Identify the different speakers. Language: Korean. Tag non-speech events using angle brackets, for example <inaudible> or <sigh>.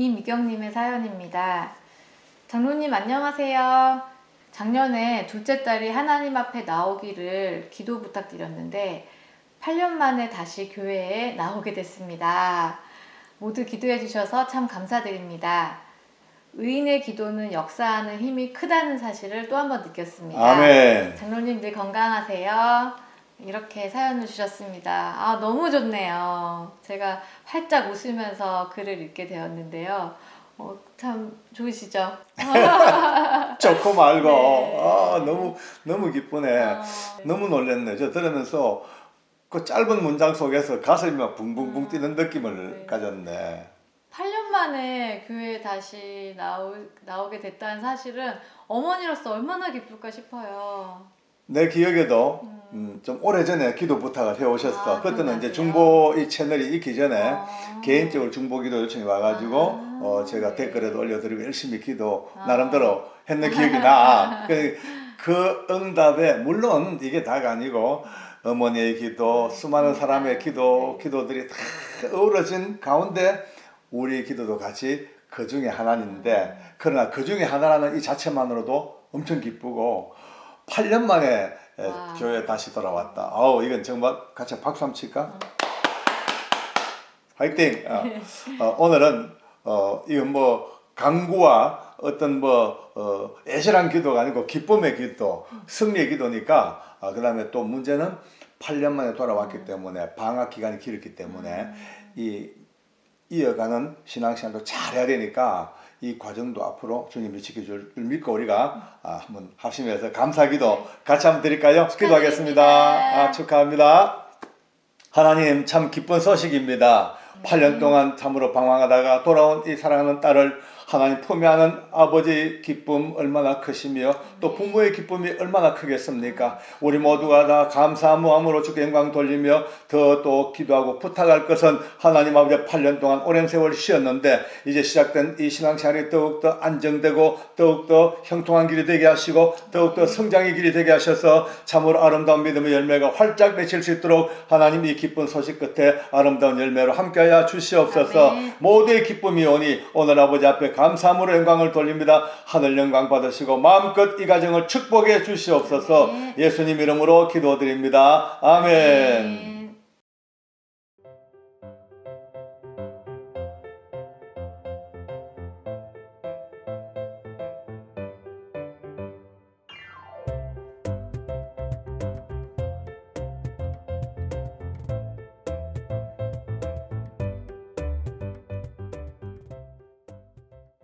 Speaker 1: 이미경님의 사연입니다. 장로님 안녕하세요. 작년에 둘째 딸이 하나님 앞에 나오기를 기도 부탁드렸는데 8년 만에 다시 교회에 나오게 됐습니다. 모두 기도해 주셔서 참 감사드립니다. 의인의 기도는 역사하는 힘이 크다는 사실을 또 한 번 느꼈습니다.
Speaker 2: 아멘.
Speaker 1: 장로님 늘 건강하세요. 이렇게 사연을 주셨습니다. 아, 너무 좋네요. 제가 활짝 웃으면서 글을 읽게 되었는데요. 어, 참 좋으시죠? <laughs>
Speaker 2: 좋고 말고
Speaker 1: 네.
Speaker 2: 아, 너무 너무 기쁘네.
Speaker 1: 어,
Speaker 2: 너무 놀랐네. 저 들으면서 그 짧은 문장 속에서 가슴이 막 붕붕붕
Speaker 1: 음.
Speaker 2: 뛰는 느낌을
Speaker 1: 네.
Speaker 2: 가졌네.
Speaker 1: 8년 만에 교회에 다시 나오, 나오게 됐다는 사실은 어머니로서 얼마나 기쁠까 싶어요.
Speaker 2: 내 기억에도
Speaker 1: 음.
Speaker 2: 음, 좀 오래전에 기도 부탁을 해오셨어.
Speaker 1: 아,
Speaker 2: 그때는 이제
Speaker 1: 그러세요?
Speaker 2: 중보 이 채널이 있기 전에
Speaker 1: 어.
Speaker 2: 개인적으로 중보 기도 요청이 와가지고
Speaker 1: 아.
Speaker 2: 어, 제가 댓글에도 올려드리고 열심히 기도
Speaker 1: 아.
Speaker 2: 나름대로 했는 기억이 나. <laughs> 그, 그 응답에 물론 이게 다가 아니고 어머니의 기도, 수많은 사람의 기도,
Speaker 1: 네.
Speaker 2: 기도들이 다 어우러진 가운데 우리 기도도 같이 그 중에 하나인데 그러나 그 중에 하나라는 이 자체만으로도 엄청 기쁘고 8년 만에 에,
Speaker 1: 와.
Speaker 2: 교회에 다시 돌아왔다. 아우 이건 정말 같이 박수 한번 칠까? 화이팅! 어, 어, 오늘은 어, 이건 뭐 강구와 어떤 뭐 어, 애절한 기도가 아니고 기쁨의 기도, 승리의 기도니까 아, 그다음에 또 문제는 8년 만에 돌아왔기 때문에 방학 기간이 길었기 때문에 이 이어가는 신앙생활도 잘해야 되니까 이 과정도 앞으로 주님이 지켜줄 줄 믿고 우리가 아, 한번 합심해서 감사기도 같이 한번 드릴까요? 기도하겠습니다. 아, 축하합니다. 하나님 참 기쁜 소식입니다. 8년 동안 참으로 방황하다가 돌아온 이 사랑하는 딸을 하나님 품에 안은 아버지의 기쁨 얼마나 크시며 또 부모의 기쁨이 얼마나 크겠습니까? 우리 모두가 다 감사한 마음으로 주께 영광 돌리며 더 또 기도하고 부탁할 것은 하나님 아버지 8년 동안 오랜 세월 쉬었는데 이제 시작된 이 신앙생활이 더욱더 안정되고 더욱더 형통한 길이 되게 하시고 더욱더 성장의 길이 되게 하셔서 참으로 아름다운 믿음의 열매가 활짝 맺힐 수 있도록 하나님 이 기쁜 소식 끝에 아름다운 열매로 함께 하여 주시옵소서
Speaker 1: 아멘.
Speaker 2: 모두의 기쁨이 오니 오늘 아버지 앞에 감사함으로 영광을 돌립니다. 하늘 영광 받으시고 마음껏 이 가정을 축복해 주시옵소서
Speaker 1: 아멘.
Speaker 2: 예수님 이름으로 기도드립니다. 아멘.
Speaker 1: 네.